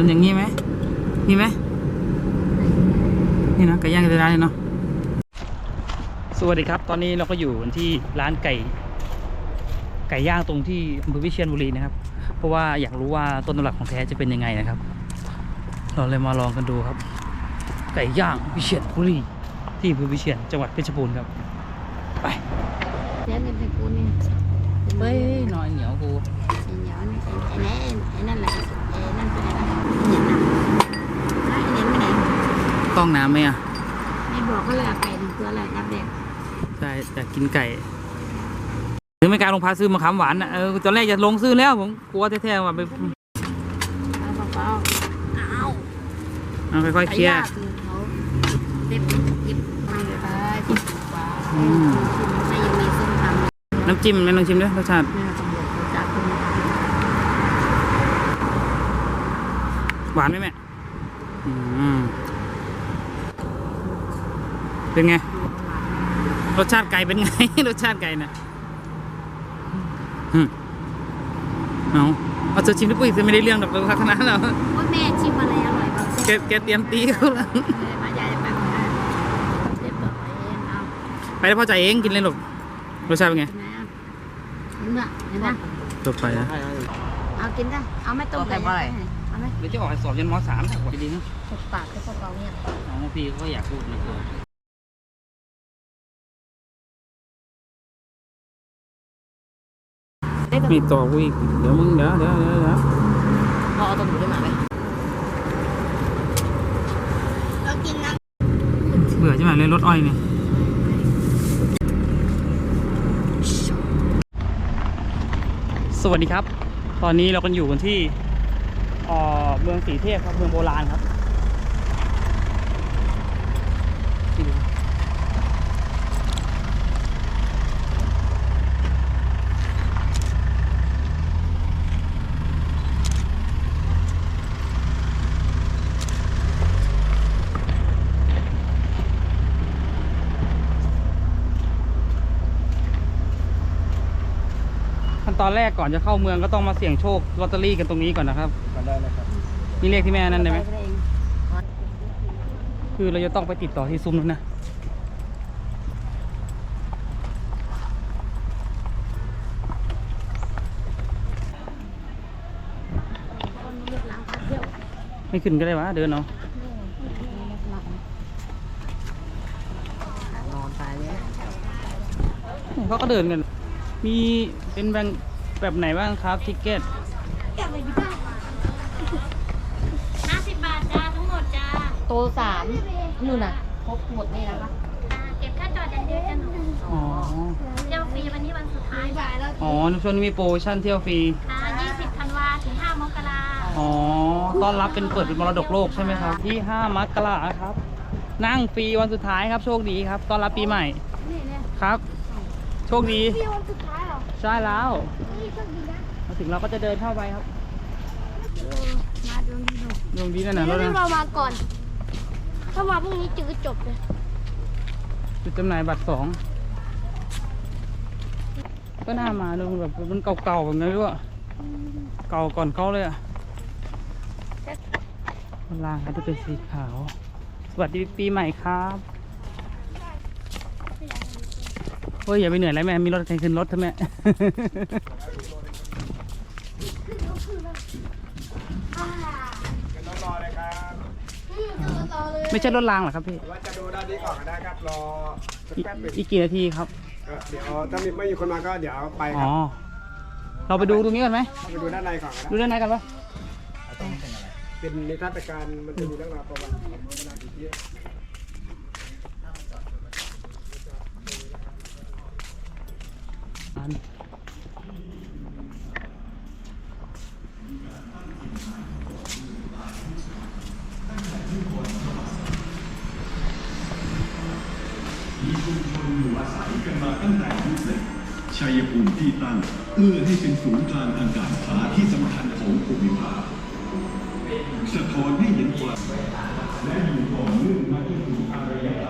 ดินอย่างนี้ไหมนี่ไหมนี่นะไก่ย่างในร้านเลยเนาะสวัสดีครับ ตอนนี้เราก็อยู่ที่ร้านไก่ไก่ย่างตรงที่อำเภอวิเชียรบุรีนะครับ เพราะว่าอยากรู้ว่าต้นตำรับของแท้จะเป็นยังไงนะครับ เราเลยมาลองกันดูครับ ไก่ย่างวิเชียรบุรีที่อำเภอวิเชียรจังหวัดเพชรบูรณ์ครับไปเดี๋ยวเงินไปกูนี่เฮ้ยหน่อยเหนียวกูไอ้เหนียวนี่ไอ้ไอ้นั่นไอ้นั่นแหละ เหนียวนะไอ้เหนียวไปไหนต้องน้ำไหมอะไม่บอกก็เลยเอาไก่หนึ่งตัวแหละนับเด็กใช่อยากกินไก่หรือไม่กล้ารลงพาซื้อมะขามหวานนะเออตอนแรกจะลงซื้อแล้วผมกลัวแท้ๆว่าไปเอาเบาๆอ้าวเอาค่อยๆเคลียร์เขาเด็บจิบมาเลยไปจิบกว่าอืมไม่ยังมีส้มตำน้ำจิ้มไหมลองชิมด้วยรสชาติ เนี่ยตำร วจเขาจับคุณหวานไหมแม่อืมเป็นไง รสชาติไก่เป็นไง รสชาติไก่นะอืมเอาเอาเธอชิมด้วยปุ้ยเธอไม่ได้เรื่องดอกเราพักนั้นหรอกว่าแม่ชิมอะไรอร่อยบ้างแกแกเตรียมตีเขาแล้วมายายแบบนะเด็บแบบเองเอาไปแล้วพ่อจ่ายเองกินเลยหรอกรสชาติเป็นไงเห็นไหมอะเห็นไหมเห็นไหมจบไปนะเอากินได้ เอาไม่ต้มไก่ย่าง ไปให้เอาไหมเดี๋ยวจะออกสอบยันมสามถักว่าดีนะถูกปากให้พวกเราเนี่ยน้องพี่เขาอยากพูดนะมีต่อกูอีกเดี๋ยวมึงเดี๋ยวเดี๋ยวเดี๋ยวเดี๋ยวพอเอาตัวหมูได้มาไหมเรากินน้เบื่อใช่ไหมเลยรถอ้อยเนี่ยสวัสดีครับ ตอนนี้เรากันอยู่กันที่ เอ่อเมืองสีเทพครับเมืองโบราณครับ อนแรกก่อนจะเข้าเมืองก็ต้องมาเสี่ยงโชคลอตเตอรี่กันตรงนี้ก่อนนะครับกันได้นะครับนี่เลขที่แม่ำนั่นได้ไหมปเองคือเราจะต้องไปติดต่อที่ซุ้มนู้นนะคนเลือกล้างพักเที่ยวไม่ขึ้นก็ได้วะเดินเอานอนตายเลยเขาก็เดินกัน มีเป็นแบงค์ แบบไหนบ้างครับทิกเก็ตห้าสิบบาทจ้าทั้งหมดจ้าโตสามนู่นน่ะครบหมดนี่แล้วปะอ่าเก็บค่าจอดอย่างเดียวจ้ะหนูอ๋อ เที่ยวฟรีวันนี้วันสุดท้ายค่ะอ๋อในช่วงนี้มีโปรโมชั่นเที่ยวฟรียี่สิบธันวาถึงห้ามกราอ๋อ ต้อนรับเป็นเปิดเป็นมรดกโลกใช่ไหมครับ ที่ 5 มกราครับ นั่งฟรีวันสุดท้ายครับโชคดีครับ ต้อนรับปีใหม่ นี่เนี่ยครับ โชคดีพี่วันสุดท้ายเหรอ ใช่แล้ว ถึงเราก็จะเดินเข้าไปครับมาดูนี่ดูดวงดีนั่นน่ะรเดี๋ยถวนะเรามาก่อน ถ้ามาพรุ่งนี้จือจบเลยจุดจำหน่ายบัตรสองก็น่ามาดูแบบมันเก่าๆแบบนี้ด้วยอะเก่าก่อนเขาเลยอะข้างล่างเขาจะเป็นสีขาว สวัสดีปีใหม่ครับเฮ้ยอย่าไปเหนื่อยเลยแม่ มีรถใครขึ้นรถเถอะแม่ ต้องรอเลยครับ ไม่ใช่รถรางเหรอครับพี่หรือว่าจะดูด้านนี้ก่อนก็ได้ครับรอสักอีกแป๊บหนึงอีกกี่นาทีครับ ก็เดี๋ยวถ้ามีไม่มีคนมาก็เดี๋ยวไปคอ๋รัอ บเราไปดูตรงนี้กันไหมไปดูด้านในก่อนก็ดูได้ด้านในกันปะเป็นนิทรรศการมันจะมีเรื่องราวประวัติของพระนางสีเท ตั้งเอื้อให้เป็นศูนย์กลางทางการค้าที่สำคัญของภูมิภาคสะท้อนให้เห็นว่าและอยู่ต่อเนื่องมาจนถึงอารยธรรม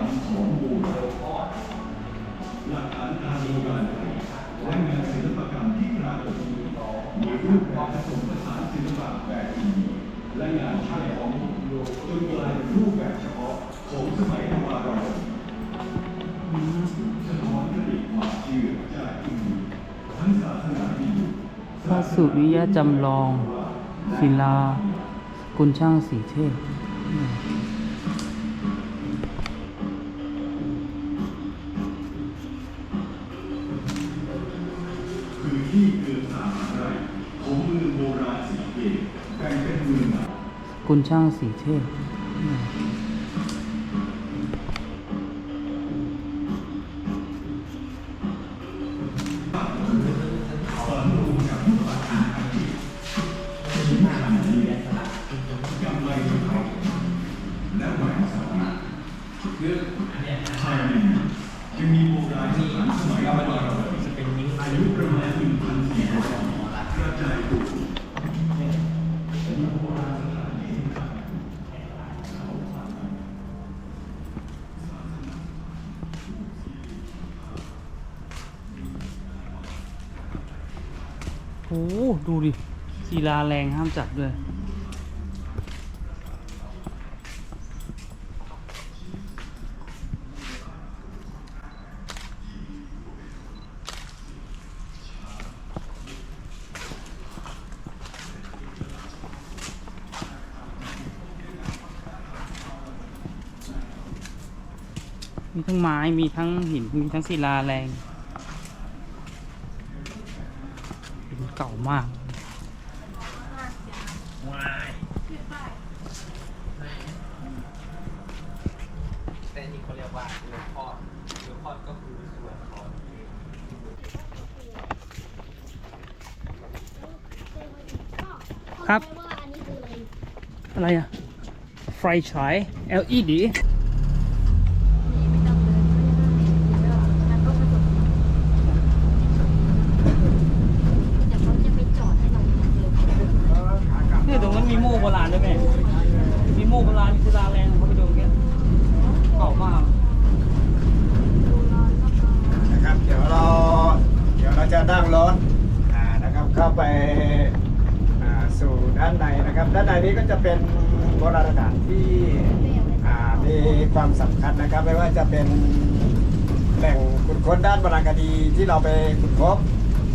สุริยะจำลอง ศิลากุลช่างสีเทพพื้นที่เกือบสามพันไร่ของเมืองโบราณสีเกตแบ่งเป็นเมืองใหม่กุลช่างสีเทพ หดูดิศิลาแรงห้ามจัดด้วย มีทั้งไม้มีทั้งหิน มีทั้งศิลาแรงหินเก่า มากแต่นี่เขาเรียกว่าเรือพอดเรือพอดก็คือส่วนของครับว่าอันนี้คืออะไรอะไรอะไฟฉาย LED เดี๋ยวเขาจะไปจอดให้เราเดียว เนี่ยตรงนั้นมีโม่โบราณด้วยแม่ มีโม่โบราณ มีศิลาแรงเขาไปดูแค่เก่ามาก นะครับ เดี๋ยวเรา เดี๋ยวเราจะนั่งรถอ่านะครับ เข้าไปอ่าสู่ด้านในนะครับ ด้านในนี้ก็จะเป็นโบราณสถานที่อ่ามีความสำคัญ นะครับไม่ว่าจะเป็นแหล่งขุดค้นด้านโบราณคดีที่เราไปขุดพบ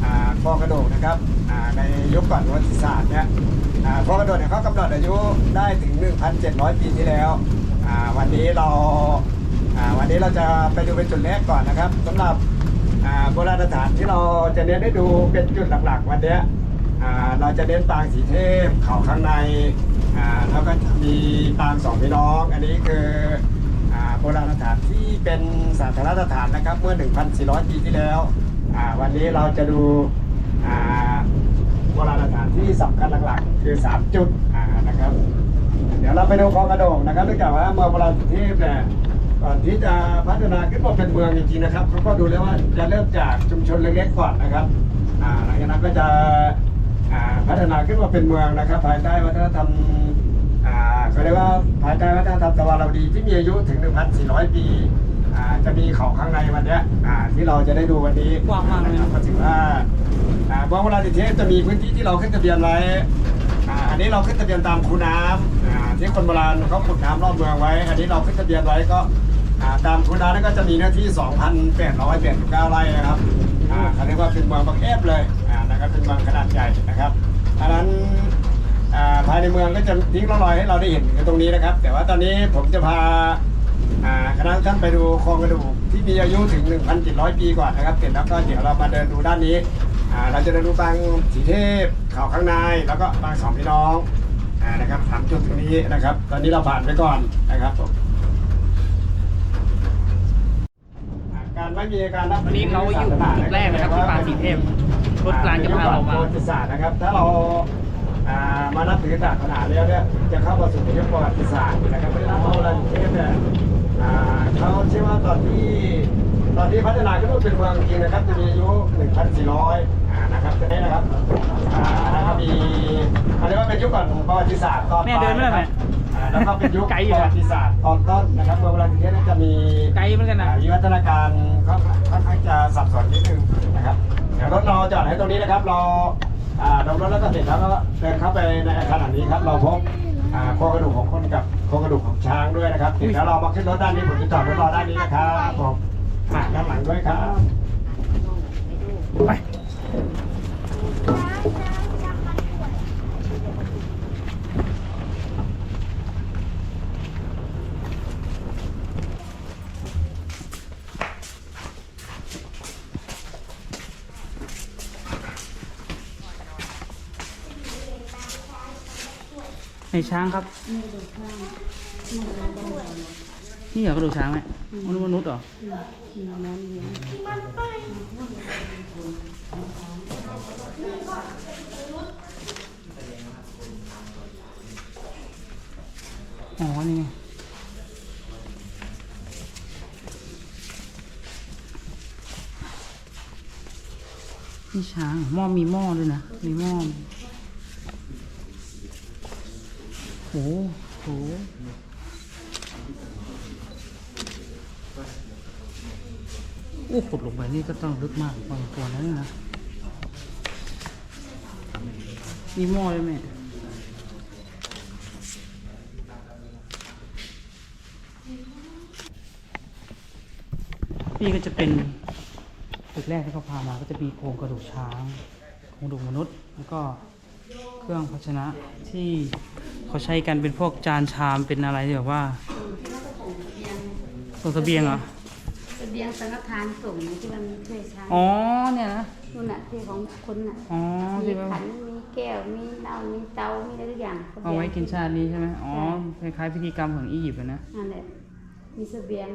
อ่าคลองกระดูกนะครับอ่าในยุคก่อนประวัติศาสตร์เนี่ยอ่าคลองกระดูกเนี่ยเขากำหนดอายุได้ถึง 1,700 ปีที่แล้วอ่าวันนี้เราอ่าวันนี้เราจะไปดูเป็นจุดแรกก่อนนะครับสำหรับอ่าโบราณสถานที่เราจะเน้นให้ดูเป็นจุดหลักๆ วันนี้อ่าเราจะเน้นปางสีเทพเขาข้างในอ่าแล้วก็มีปางสองพี่น้อง อันนี้คือ โบราณสถานที่เป็นสาธารณสถานนะครับ เมื่อ 1,400 ปีที่แล้ววันนี้เราจะดูโบราณสถานที่สำคัญหลักๆ คือ 3 จุดนะครับ เดี๋ยวเราไปดูคลองกระโดงนะครับเนื่องจากว่าเมืองโบราณสีเทพเนี่ยก่อนที่จะพัฒนาขึ้นมาเป็นเมืองจริงๆนะครับเขาก็ดูแล้วว่าจะเริ่มจากชุมชนเล็กๆก่อนนะครับหลังจากนั้นก็จะพัฒนาขึ้นมาเป็นเมืองนะครับ ภายใต้วัฒนธรรม อ่าเขาเรียกว่าภายใต้วัฒนธรรมตะวันเราดีที่มีอายุถึง 1,400 ปีอ่าจะมีเขาข้างในวันเนี้ยอ่าที่เราจะได้ดูวันนี้กว้างมากเลยนะนะครับก็ถือว่าอ่าเมืองโบราณสีเทพจะมีพื้นที่ที่เราขึ้นทะเบียนไว้อ่าอันนี้เราขึ้นทะเบียนตามคูน้ำอ่าที่คนโบราณเขาขุดน้ำรอบเมืองไว้ อันนี้เราขึ้นทะเบียนไว้ก็อ่าตามคูน้ำนั่นก็จะมีเนื้อที่ 2,889ไร่นะครับอ่าเขาเรียกว่าเป็นเมืองบางแอบเลยอ่านะครับเป็นเมืองขนาดใหญ่นะครับอันนั้นอ่า ภายในเมืองก็จะทิ้งร่องรอยให้เราได้เห็นกันตรงนี้นะครับ แต่ว่าตอนนี้ผมจะพาอ่าคณะท่านไปดูโครงกระดูกที่มีอายุถึง 1,700 ปีก่อนนะครับเสร็จแล้วก็เดี๋ยวเรามาเดินดูด้านนี้อ่าเราจะเดินดูบางสีเทพเขาข้างในแล้วก็บางสองพี่น้องอ่านะครับสามจุดตรงนี้นะครับ ตอนนี้เราผ่านไปก่อนนะครับผมอ่าการไม่มีการนับวันนี้เขาอยู่จุดแรกนะครับที่ปางสีเทพรถกลางจะพาเรามาประวัติศาสตร์นะครับ ถ้าเรา อ่ามานับถือศาสนาแล้วเนี่ยจะเข้ามาสู่ยุคประวัติศาสตร์นะครับเพราะฉะนั้นโบราณเทพเนี่ยอ่าเขาเชื่อว่าตอนที่ตอนที่พัฒนาขึ้นมาเป็นเมืองจริงนะครับจะมีอายุ 1,400อ่านะครับจะได้นะครับอ่าแล้วก็มีเขาเรียกว่าเป็นยุคก่อนประวัติศาสตร์ตอนแม่เดินไม่ได้ไหม อ่าแล้วก็เป็นยุคไกลปอยู่ระนะ วัติศาสตร์ตอนต้นนะครับเมืองโบราณเทพจะมี ไกลเหมือนกันนะอ่าวิวัฒนาการค่อนค่อนข้างจะสับสนนิดนึงนะครับ เดี๋ยวรถเราจอดให้ตรงนี้นะครับเราอ่า ดมรถแล้วก็เสร็จแล้วก็เดินเข้าไปในอาคารหลังนี้ครับ เราพบอาโครงกระดูกของคนกับโครงกระดูกของช้างด้วยนะครับเสร็จแล้วเรามาขึ้นรถด้านนี้ผมจะจอดรถรอด้านนี้นะครับผมอ่าด้านหลังด้วยครับไป ในช้างครับนี่เหรอกระดูกช้างไหมมนุษย์มนุษย์เหรออ๋อ นี่นี่ช้างหม้อมีหม้อด้วยนะ มีหม้อโหโหโอ้ขุดลงไปนี่ก็ต้องลึกมากพอสมควรแล้วนะมีหม้อด้วยไหมนี่ก็จะเป็นตึกแรกที่เขาพามาก็จะมีโครงกระดูกช้างโครงกระดูกมนุษย์แล้วก็ เครื่องภาชนะที่เขาใช้กันเป็นพวกจานชามเป็นอะไรที่แบบว่าส่งเสบียงเหรอเสบียงสังฆทานส่งที่มันช่วยช้างอ๋อเนี่ยนะนู่นน่ะที่ของคนน่ะอ๋อมีที่ว่าขันมีแก้วมีเหล้ามีเตามีอะไรทุกอย่างสบียงเอาไว้กินชาตินี้ใช่ไหมอ๋อคล้ายๆพิธีกรรมของอียิปต์อะนะนั่นแหละมีเสบียง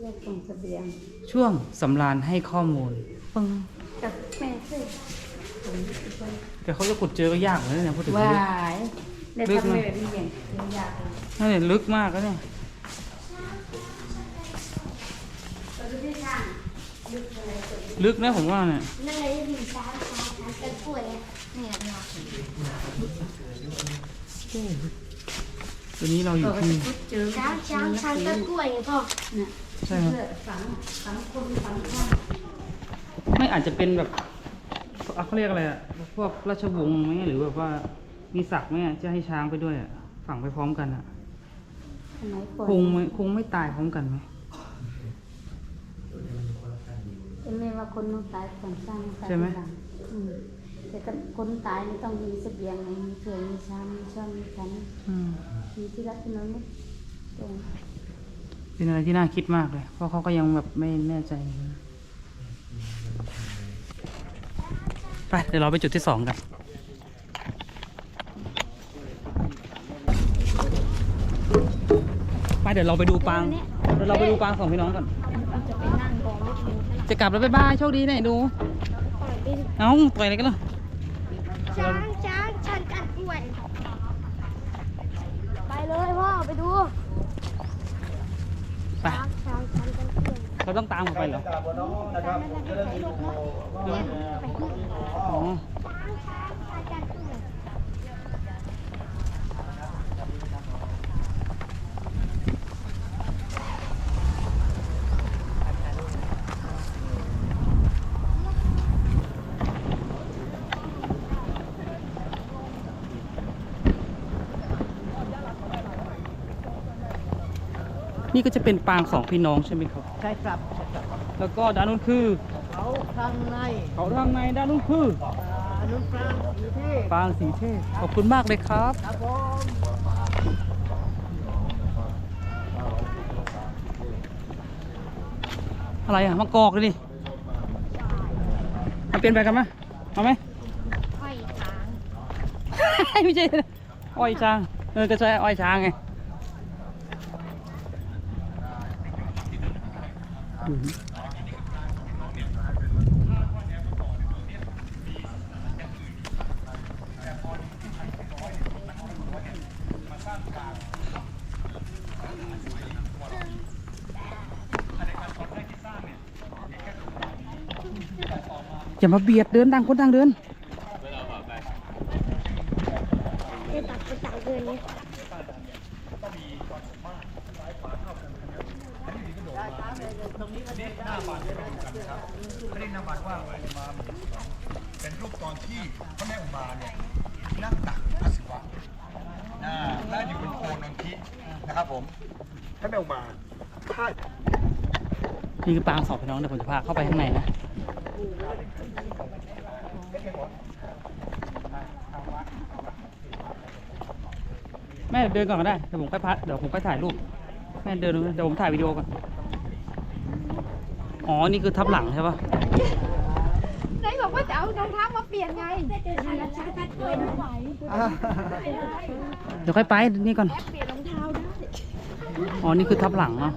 เรียกส่งเสบียงช่วงสำรานให้ข้อมูลปึ้ง กับแม่ช่วย แต่เขาจะขุดเจอก็ยากเลยเนี่ยพูดถึงวาลึกยได้ทำอะไรแบบนี้อย่างไม่ยากเลยนั่นเนี่ยลึกมากแล้วเนี่ยเราดูที่ช่างลึกอะไรตัวนี้ลึกนะผมว่าเนี่ยนั่นเลยที่มีช้างช้างช้างกันกล้วยอะเนี่ยตัวนี้เราอยู่เราก็ที่จะพุดเจอช้างช้างช้างกันกล้วยไงพ่อเนี่ยใช่ครับเพื่อฝังฝังคนฝังข้างไม่อาจจะเป็นแบบอะเขาเรียกอะไรอะ พวกราชวงศ์ไหมหรือแบบว่ามีศักดิ์ไหมอะจะให้ช้างไปด้วยอะฝังไปพร้อมกันอะสมัยก่อนคงไม่คงไม่ตายพร้อมกันไหมเป็นไม่ว่าคนต้องตายก่อนสร้างตายใช่ไหมทีลังอืมแต่ถ้าคนตายนี่ต้องมีเสบียงไงมีเกลือมีชามมีช้อนมีขันอืม มีที่รับที่นอนมุดตรง เป็นอะไรที่น่าคิดมากเลย เพราะเขาก็ยังแบบไม่แน่ใจ ไปเดี๋ยวเราไปจุดที่สองกันไปเดี๋ยวเราไปดูปางเดี๋ยวเราไปดูปางสองพี่น้องก่อนเราจะไปนั่งกองรถเมล์จะกลับแล้วบ๊ายบายโชคดีหน่อยดูปล่อยดินเอ้าปล่อยอะไรกันล่ะช้างช้างช้างกันกล้วยไปเลยพ่อไปดูไปช้างช้างช้างกันกล้วย เราต้องตามเขาไปเหรอจากบนน้องนะครับจะได้มีโมว่าอ๋อ ช้างช้างช้างกันกล้วย นี่ก็จะเป็นปางสองพี่น้องใช่ไหมครับ ใช่ครับใช่ครับแล้วก็ด้านนู้นคือเขาข้างในเขาทางในด้านนู้นคืออนุปรางสีเทพปางสีเทพขอบคุณมากเลยครับ ครับผมอะไรอะมะกอกเลยดิมาเปลี่ยนไปกันไหมเอาไหมห้อยช้าง ไม่ใช่อ้อยช้าง เออก็ใช่อ้อยช้างไง อืมอย่ามาเบียดเดินดังคนดังเดิน ได้ตัดไปตัดเดินเลย ไม่ได้นำบัตรว่างเลยมาเป็นรูปตอนที่พระแม่อุมาเนี่ยนั่งตักพระศิวะนะและอยู่บนโคนนนทินะครับผมพระแม่อุมาถ้านี่คือปางสองพี่น้องเดี๋ยวผมจะพาเข้าไปข้างในนะแม่เดินก่อนก็ได้เดี๋ยวผมค่อยพัดเดี๋ยวผมค่อยถ่ายรูปแม่เดินเดี๋ยวผมถ่ายวิดีโอก่อน อ๋อ นี่คือทับหลังใช่ปะไหนบอกว่าจะเอารองเท้ามาเปลี่ยนไงแล้วชักชักเกินไหวเดี๋ยวค่อยไปนี่ก่อน เปลี่ยนรองเท้าได้อ๋อ นี่คือทับหลังเนาะ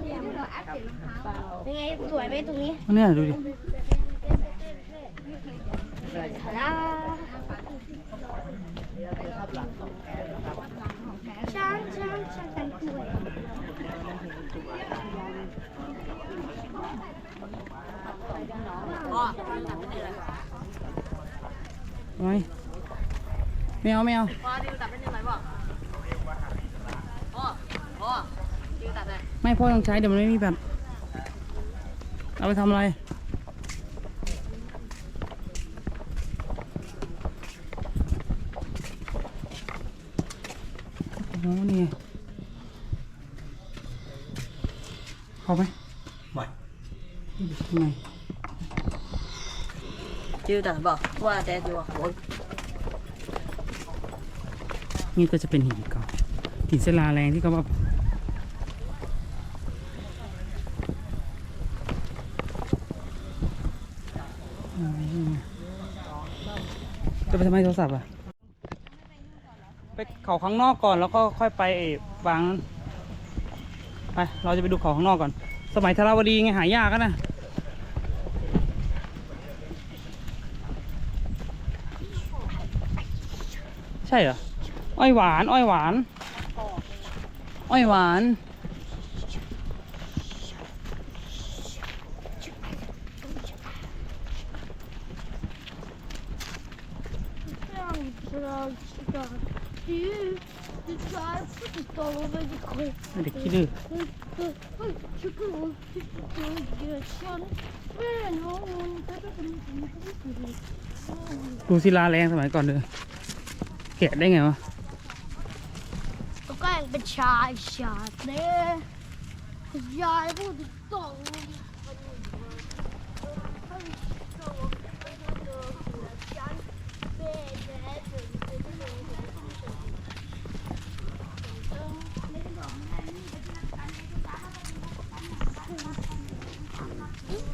ยังไงสวยไหมตรงนี้เนี่ยดูดิ ช้างช้างช้างกันกล้วย ไม่ไม่เอาไม่เอาพ่อดิวตัดเป็นยังไงบอกพ่อพ่อดิวตัดเลยไม่พ่อต้องใช้เดี๋ยวมันไม่มีแบบเอาไปทำอะไร โอ้โหนี่ไงเข้าไหม ไม่ ข้างใน ดิวตัดบอกว่าแต่ดิวโอ้ยนี่ก็จะเป็นหินเก่าหินศิลาแรงที่เขาว่าอ่านี่ไงจะไปทำไมโทรศัพท์อะ ไปเขาข้างนอกก่อนแล้วก็ค่อยไปไอ้วางไปเราจะไปดูเขาข้างนอกก่อน สมัยธราวดีไงหายากนะ ใช่เหรอ อ้อยหวาน อ้อยหวาน อ้อยหวานไม่ได้คิดดื้อดูศิลาแรงสมัยก่อนเลย แกะได้ไงวะก็ยังเป็นชายชาติเนี่ยยายพูดตรง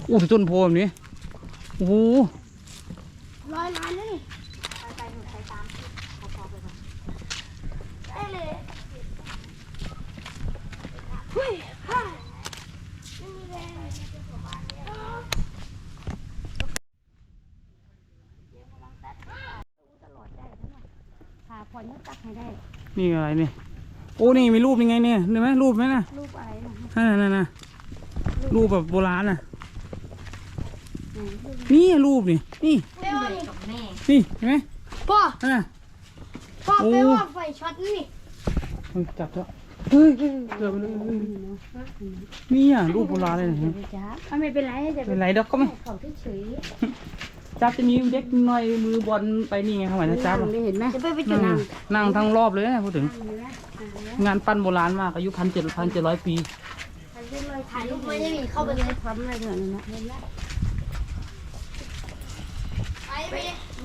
อู้ถึงต้นโพแบบนี้โอ้โห ร้อยล้านแล้วนี่ไปหนูไปตามพอๆไปก่อนได้เลยเฮ้ยฮ่าไม่มีแรงขาผ่อนนี่ตักให้ได้ นี่อะไรเนี่ยโอ้ นี่มีรูปยังไงเนี่ยเห็นไหมรูปไหมน่ะรูปอะไรนะนั่นน่ะนั่นน่ะรูปแบบโบราณน่ะ นี่รูปนี่ นี่แม่ว่านี่นี่เห็นไหมพ่อนั่นน่ะ พ่อโอ้แม่ว่าไฟช็อตนี่มันจับเถอะเฮ้ยเกือบไปเลยนี่อะรูปโบราณเลยนะจ้าไม่เป็นไรจะเป็นไรเด็กก็ไม่เขาเฉย จับจะมีเด็กน้อยมือบอลไปนี่ไงเข้ามานะจับอะ เห็นไหมจะไปไปจุดนั่งนั่งนั่งทั้งรอบเลยนะพูดถึง งานปั้นโบราณมากอายุพันเจ็ดพันเจ็ดร้อยปี ถ่ายรูปไม่ได้มีเข้าไปเลยทำอะไรเถอะนั่นนะเห็นแล้วไปไป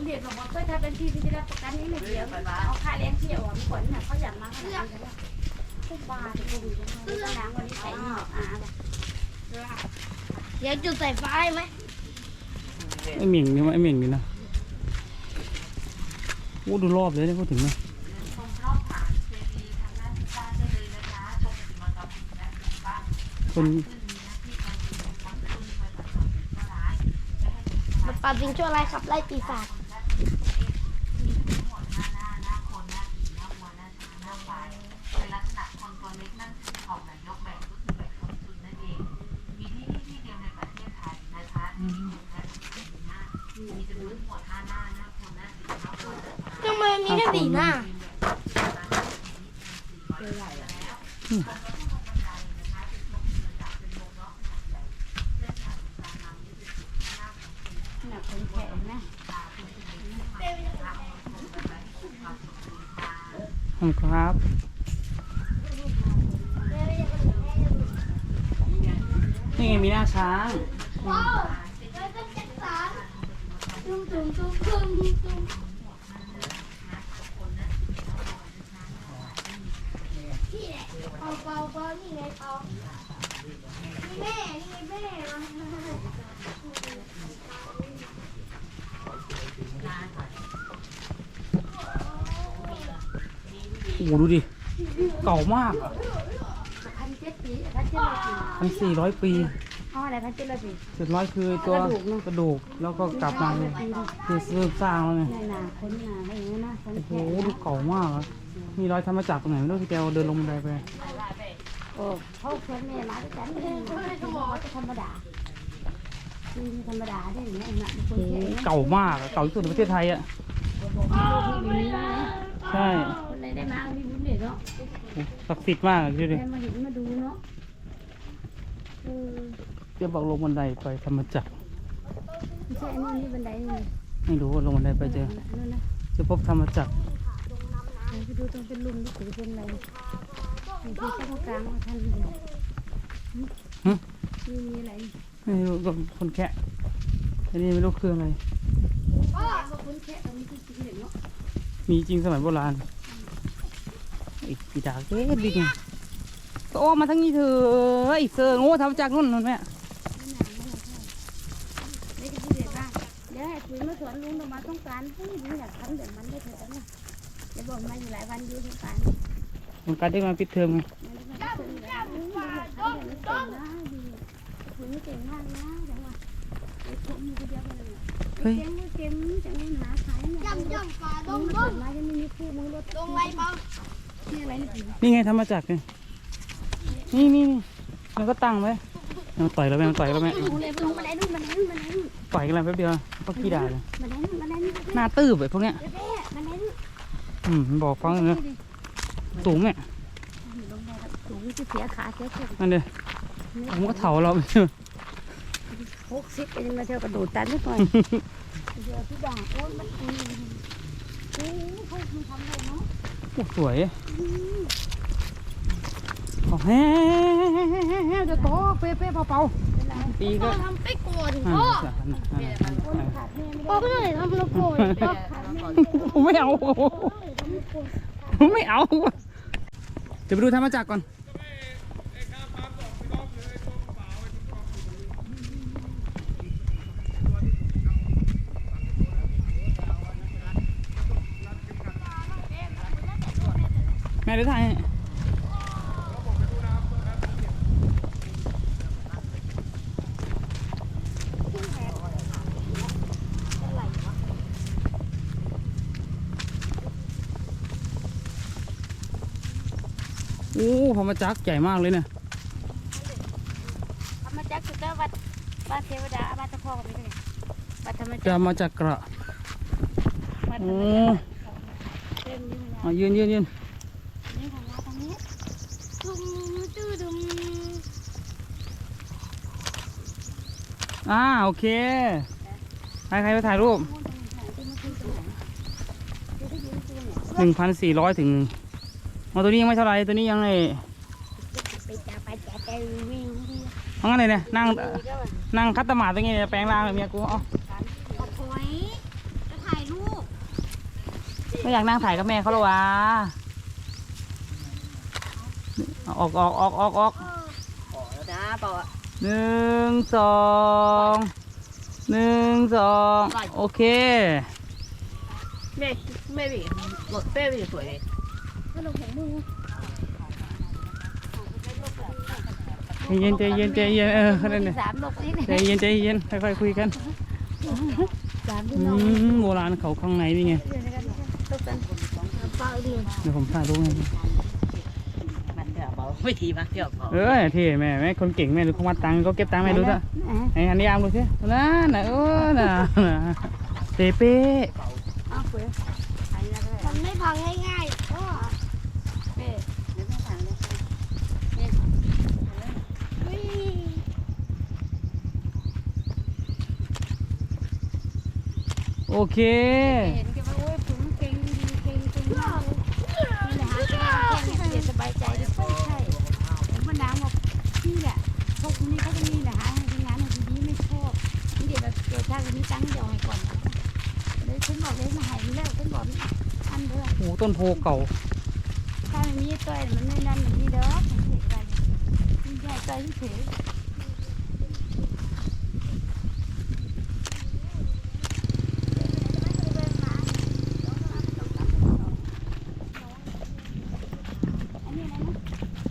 เดี๋ยวผมว่าเคยทำเป็นที่ที่ได้ประกันนี่ไม่เดียวเอาค่าเลี้ยงเที่ยวอะมีคนน่ะเขาอยากมาขนาดนั้นทุกบาทจะดูยังไงก็ล้างวันนี้ใส่หม้ออ่าเดี๋ยวจุดใส่ไฟไหม ไอเหม่งนี่วะไอเหม่งนี่นะโอ้ดูรอบเลยเนี่ยพูดถึงนะคนมันปาบิงช่วยอะไรขับไล่ปีศาจ ทำไมมีแค่สีหน้า อ ขอบคุณครับ นี่ไงมีหน้าช้างเปาเปาเปานี่ไงเปานี่แม่ นี่แม่โอ้ดูดิ เก่ามากอะ พันเจ็ดร้อยปีพันสี่ร้อยปีอ๋ออะไรพันเจ็ดร้อยปี เจ็ดร้อยคือตัวกระดูกเนอะ กระดูกแล้วก็กลับมาเลยคือซื้อสร้างแล้วไงนี่นาคนนาอะไรอย่างเงี้ยนะคนโอ้โหแก่ดูเก่ามากอะมีรอยทำมาจากตรงไหนไม่รู้ที่แกเดินลงบันไดไปโอ้เขาเพื่อนแม่มาด้วยกันไม่ได้เขาจะธรรมดาคือธรรมดาได้อย่างเงี้ยนะคโอ้นโหแก่เนี่ยเก่ามากอะเก่าที่สุดในประเทศไทยอะมีมีนะใช่คนไหนได้มามีบุญเด็ดเนาะโอ้โหศักดิ์สิทธิ์มากอะดูดิได้มาเห็นมาดูเนาะ เออเดี๋ยวบอกลงบันไดไปทำมาจากไม่ใช่อันนี้นี่บันไดนี่ไม่รู้ว่าลงบันไดไปเจอนั่นนะจะพบทำมาจากไปดูตรงเป็นลุมนี่ถือเป็นอะไรมีที่ข้างกลางท่านนี่หึมีมีอะไรไม่รู้ก็คนแคะอันนี้ไม่รู้คืออะไรก็คุณแค่ตรงนี้ที่จริงเนาะมีจริงสมัยโบราณอีกปีดากเอ๊ะดิเนี่ย ก็ออกมาทั้งนี้เถอะอีกเซอร์โง่ทำจากนู่นนู่นแม่ไม่ได้พูดเลยบ้างเดี๋ยวให้คุยมาสอนลุงเรามาต้องการให้ลุงอยากทำเดี๋ยวมันได้เถอะนะเดี๋ยวบอกมาอยู่หลายวันอยู่ต้องการมันการได้มาปิดเทอมไงคุยไม่เก่งมากนะจังหวะไอ้พวกมือเดียวกันเลยเฮ้ยเก่งมือเก่งจังเลยหาขายเนี่ยย่ำย่ำปลาดงดงมาจะไม่มีคู่มือรถลงไรเปล่านี่อะไรนี่ผีนี่ไงทำมาจากเนี่ย นี่นี่นี่มันก็ตั้งไว้มันต่อยแล้วแม่มันต่อยแล้วแม่ลงเลยลงมาไหนนู่นมาไหนนู่นมาไหนนู่นต่อยกันแล้วแป๊บเดียวก็ขี้ด่าเลยมาไหนนู่นมาไหนนู่นหน้าตื้อไปพวกเนี้ยเบ๊ะมาไหนนู่นอืมมันบอกฟังเลยนะสูงเนี่ยลงมาแบบสูงที่เสียขาเสียแข้งนั่นเลยผมก็เถาเราไปเถอะหกสิบเป็นมาเที่ยวกระโดดตันนิดหน่อยเดี๋ยวพี่ด่างโอ้ยมันอืมโอ้ยเขาทำอะไรเนาะโอ้สวย โอ้แฮ่จะโตเป๊ะเป๊ะเป่าๆปีก็ทำไปก่อนอ่าพ่ออ่าอ่าคนขาดแม่ไม่ได้พ่อก็เลยทำระโกนพ่อขาดแม่ผมไม่เอาผมไม่เอา เดี๋ยวไปดูธรรมจักรก่อนแม่เดี๋ยวถ่าย ให้โอ้ธรรมจักรใหญ่มากเลยเนี่ยธรรมจักรสุดยอดวัดวัดเทวดาวัดตะพอกันไปเลยวัดธรรมจัจะกรมาจากกระวัดธรโอ้รมจักรเต็มนี่นะเอายืนยืนยืนนี่ทางนี้ทางนี้ตุ้มตื้อดุมอ่าโอเค ใครใครไปถ่ายรูปหนึ่งพันสี่ร้อยถึงเอาตัวนี้ยังไม่เท่าไหรตัวนี้ยังไง เอางั้นเลยเนี่ยนั่งนั่งคัตตมาตรงนี้เนี่ยแปลงร่างเลยเมียกูเอาเอาถอยจะถ่ายรูปไม่อยากนั่งถ่ายกับแม่เขาหรอวะเอาออกออกออกออกออกนะเปล่าหนึ่งสองหนึ่งสองโอเค แม่แม่บีรถแม่บีสวยเลย ก็ลงของมือ ใจเย็นใจเย็นใจเย็นเออนั่นเนี่ยสามลกนี่ใจเย็นใจเย็นค่อยๆคุยกันสามอืที่น้องมโบราณเขาข้างในนี่ไงตกกันเปล่าดีเดี๋ยวผมถ่ายรูปให้มันเถอะเปล่าไม่ทีมากเที่ยวเปล่าเออเท่แม่แม่คนเก่งแม่ดูเขาวัดตังค์ก็เก็บตังค์แม่ดูซะไอ้อันนี้อามดูสิน่าน่ะโอ้น่ะน่ะเป๊ะเป๊ะเอาเฟือมันไม่พังง่าย โอเค เห็นกันว่าโอ้ยผมเก่งดีเก่งเก่งมากเนี่แหละหาแค่นี้เสียสบายใจเลไม่ใช่แล้วมะนาวบอกพี่แหละพวกนี้เขาจะมีแหละหาทำงานของดีไม่ชอบนี่เดี๋ยวแบบเดี๋ยวถ้าตินี้ตั้งเดี๋ยวให้ก่อนนะเลยวฉันบอกเลยมาหายแล้วฉันบอกอันเด้อโอ้ต้นโพเก่าถ้ามันมีตัวมันไม่นั่นมันมีเด้อมันเสียใจมันใหญ่ใจมันเสีย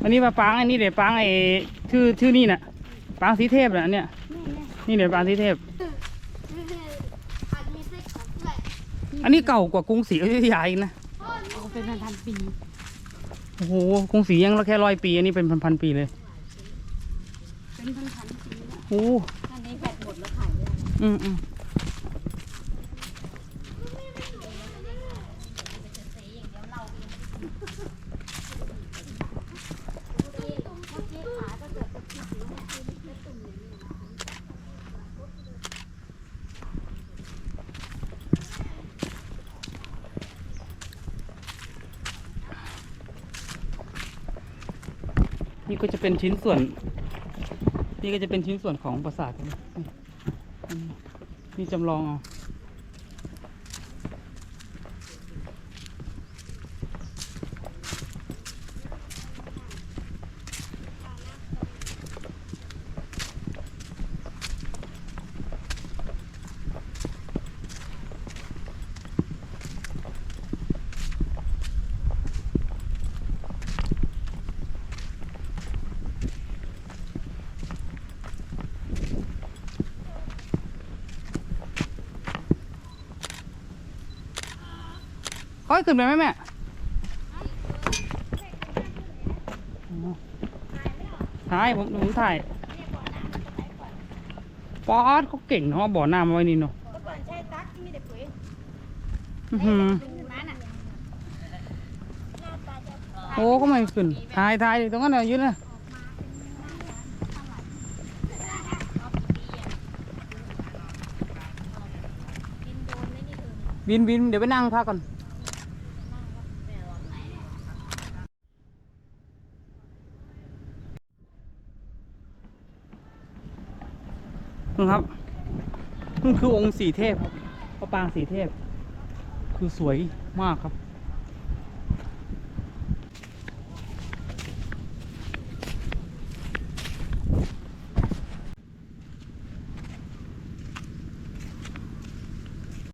อันนี้มาปางอันนี้เดี๋ยวปางไอ้ชื่อชื่อนี่น่ะปางสีเทพน่ะอันเนี่ยนี่เดี๋ยวปางสีเทพอันนี้เก่ากว่ากรุงศรีอยุธยาอีกนะเขาเป็นพันๆปีโอ้โหกรุงศรียังแค่ร้อยปี อันนี้เป็นพันๆปีเลยเป็นพันๆปีแล้วโอ้โหอันนี้แบตหมดแล้วขายเลย อืมอืม นี่ก็จะเป็นชิ้นส่วน นี่ก็จะเป็นชิ้นส่วนของปราสาทนี่จำลองเอา ขึ้นไปไหมแม่ถ่ายผมผมถ่ายปอดเขาเก่งเนาะบ่อน้ำเอาไว้นี่เนาะก็ก่อนใช้ตักที่มีแต่ปุ๋ยอื้อหือขึ้นมาน่ะโอ้ก็ไม่ขึ้นถ่ายถ่ายตรงนั้นน่ะยืนนะบินบินเดี๋ยวไปนั่งพักก่อนครับ นี่คือองค์สีเทพครับพระปางสีเทพ คือสวยมากครับ